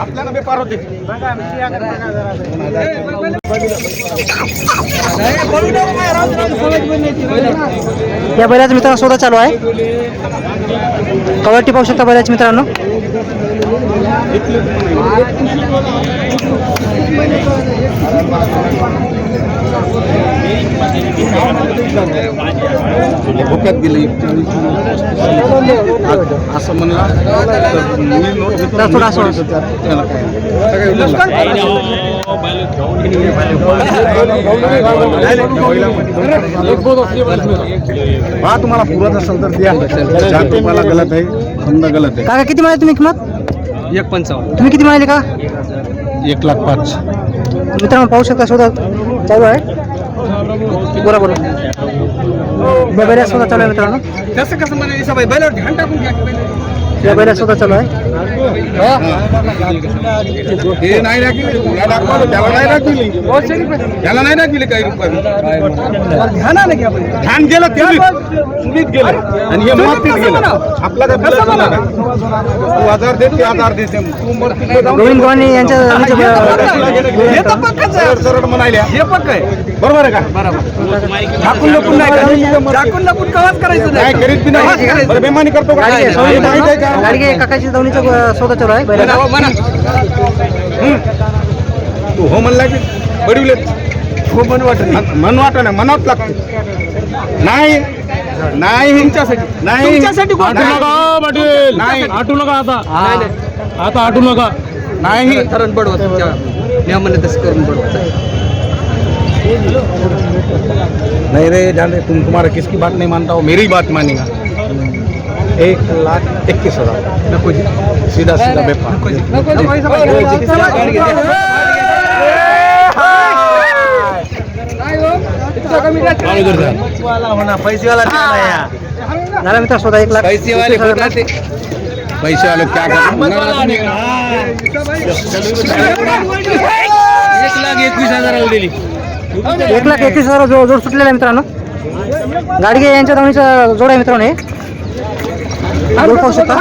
आपल्याला बेपार होते या बऱ्याच मित्रांनो स्वतः चालू आहे. कवरटी पाहू शकता बऱ्याच मित्रांनो. धोक्यात गेले असं म्हणला. त्याला काय? हा तुम्हाला पुरत असेल तर द्या. चार रुपयाला गलत आहे समजा गलत काका किती म्हणाले तुम्ही किंमत? एक पंचावन्न. तुम्ही किती म्हणाले का? आहे एक लाख पाच. मित्रांनो पाहू शकता सौदा चालू आहे बोला बोला. बैला सौदा चालू आहे मित्रांनो. कसं कसं म्हणायचं सबाई बैलावर ध्यान टाकून घ्या बैल. सौदा चालू आहे. हे नाही राखली तुला दाखवा त्याला नाही राखली त्याला नाही राखली काही रुपये. ध्यान गेलं चुलीत गेलं. आणि हे मातीत गेलं. आपला काय? तू हजार दे ते हजार दे ते. तू गोविंद गव्हाणे यांच्या हे. सरळ म्हणायल्या हे पक्क आहे. बरोबर आहे का? झाकून लपून नाही झाकून लपून कवाच करायचं नाही करीत बी नाही. बेमानी करतो का? गाडगे नाही, माहीत आहे का? काकाची सौदा चालू आहे बैलाचा म्हणा, म्हणा. तू हो म्हणला की बडविले. हो मन वाटत मन वाटत नाही मनात लागते. नाही नाही तुमच्यासाठी नाही. तुमच्यासाठी कोण- आठवू नका, पाटील. नाही. आटू नका आता. नाही, नाही. आता आटू नका. नाही. धरण बडवा तुमच्या नियमाने तसं करून बडवा नहीं रे जान तुम तुम्हारा किसकी बात नहीं मानता हो? मेरी बात मानेगा. एक लाख इक्कीस हजार. नको जी. सीधा सीधा व्यापार कमी द्या. झाला मित्र सौदा एक लाख पैसेवाले एकवीस. पैसे वाले क्या एक लाख एकवीस हजार दिली. एक लाख एकतीस हजार जो जोड सुटलेला मित्रांनो. गाडगे यांच्या दवणीचा जोड आहे मित्रांनो हे. जोड पाहू शकता